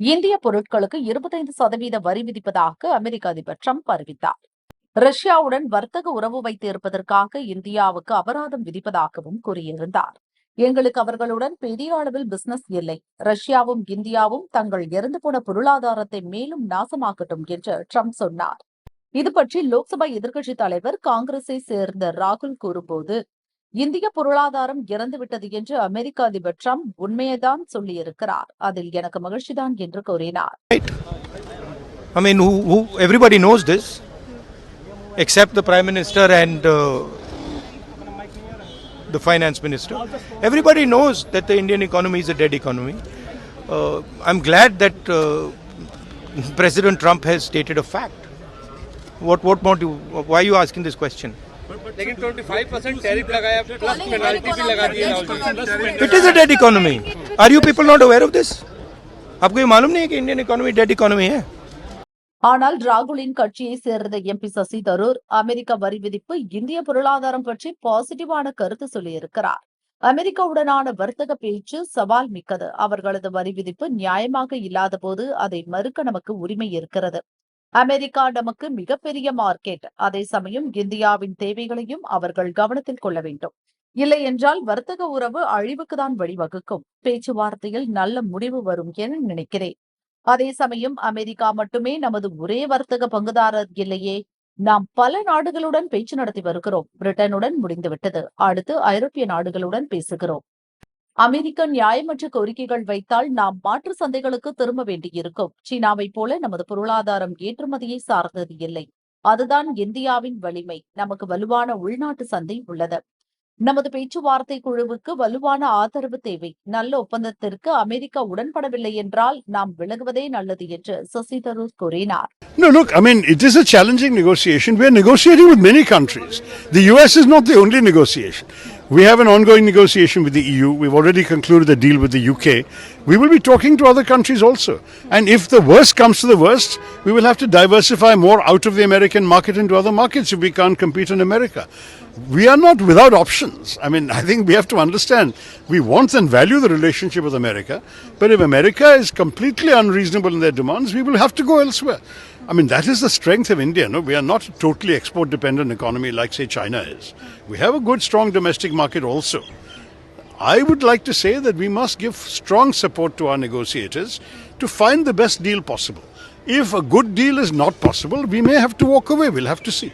இந்திய பொருட்களுக்கு இருபத்தைந்து சதவீத வரி விதிப்பதாக அமெரிக்க அதிபர் ட்ரம்ப் அறிவித்தார். ரஷ்யாவுடன் வர்த்தக உறவு வைத்து இருப்பதற்காக இந்தியாவுக்கு அபராதம் விதிப்பதாகவும் கூறியிருந்தார். எங்களுக்கு அவர்களுடன் பெரிய அளவில் பிசினஸ் இல்லை. ரஷ்யாவும் இந்தியாவும் தங்கள் இறந்து போன பொருளாதாரத்தை மேலும் நாசமாக்கட்டும் என்று ட்ரம்ப் சொன்னார். இது பற்றி லோக்சபா எதிர்க்கட்சித் தலைவர் காங்கிரஸை சேர்ந்த ராகுல் கூறும்போது இந்திய பொருளாதாரம் இறந்துவிட்டது என்று அமெரிக்க அதிபர் ட்ரம்ப் உண்மையைதான் சொல்லியிருக்கிறார் அதில் எனக்கு மகிழ்ச்சிதான் என்று கூறினார் I mean, who, who, everybody knows this, except the Prime Minister and uh, the Finance Minister. Everybody knows that the Indian economy is a dead economy. Uh, I'm glad that uh, President Trump has stated a fact. What, what more do you, why are you asking this question? लेकिन 25 percent tariff लगाया plus penalty भी लगा दी है Rahul ji It is a dead economy. Are you people not aware of this? आपको ये मालूम नहीं है कि इंडियन इकोनॉमी डेड इकोनॉमी है ஆனால் ராகுலின் கட்சியை சேர்ந்த எம்பி சசி தரூர் அமெரிக்க வரி விதிப்பு இந்திய பொருளாதாரம் பற்றி பாசிட்டிவான கருத்து சொல்லியிருக்கிறார் அமெரிக்காவுடனான வர்த்தக பேச்சு சவால் மிக்கது அவர்களது வரி விதிப்பு நியாயமாக இல்லாத போது அதை மறுக்க நமக்கு உரிமை இருக்கிறது அமெரிக்கா நமக்கு மிகப்பெரிய மார்க்கெட். அதே சமயம் இந்தியாவின் தேவைகளையும் அவர்கள் கவனத்தில் கொள்ள வேண்டும். இல்லை என்றால் வர்த்தக உறவு அழிவுக்குதான் வழிவகுக்கும். பேச்சுவார்த்தையில் நல்ல முடிவு வரும் என நினைக்கிறேன். அதே சமயம் அமெரிக்கா மட்டுமே நமது ஒரே வர்த்தக பங்குதாரர் இல்லையே. நாம் பல நாடுகளுடன் பேச்சு நடத்தி வருகிறோம். பிரிட்டனுடன் முடிந்துவிட்டது. அடுத்து ஐரோப்பிய நாடுகளுடன் பேசுகிறோம். அமெரிக்க நியாயமற்ற கோரிக்கைகள் வைத்தால் நாம் மாற்று சந்தைகளுக்கு திரும்ப வேண்டியிருக்கும் சீனாவைப் போல நமது பொருளாதாரம் ஏற்றுமதியை சார்ந்தது இல்லை அதுதான் இந்தியாவின் வலிமை நமக்கு வலுவான உள்நாட்டு சந்தை உள்ளது நமது பேச்சுவார்த்தை குழுவுக்கு வலுவான ஆதரவு தேவை நல்ல ஒப்பந்தத்திற்கு அமெரிக்கா உடன்படவில்லை என்றால் நாம் விலகுவதே நல்லது என்று சசி தரூர் கூறினார் No, look, I mean, it is a challenging negotiation. We are negotiating with many countries. The US is not the only negotiation. We have an ongoing negotiation with the EU. We've already concluded a deal with the UK. We will be talking to other countries also. And if the worst comes to the worst, we will have to diversify more out of the American market into other markets if we can't compete in America. We are not without options. I mean, I think we have to understand we want and value the relationship with America. But if America is completely unreasonable in their demands, we will have to go elsewhere. I mean, that is the strength of India. No? We are not a totally export dependent economy like, say, China is. We have a good, strong domestic market also. I would like to say that we must give strong support to our negotiators to find the best deal possible. If a good deal is not possible, we may have to walk away. We'll have to see.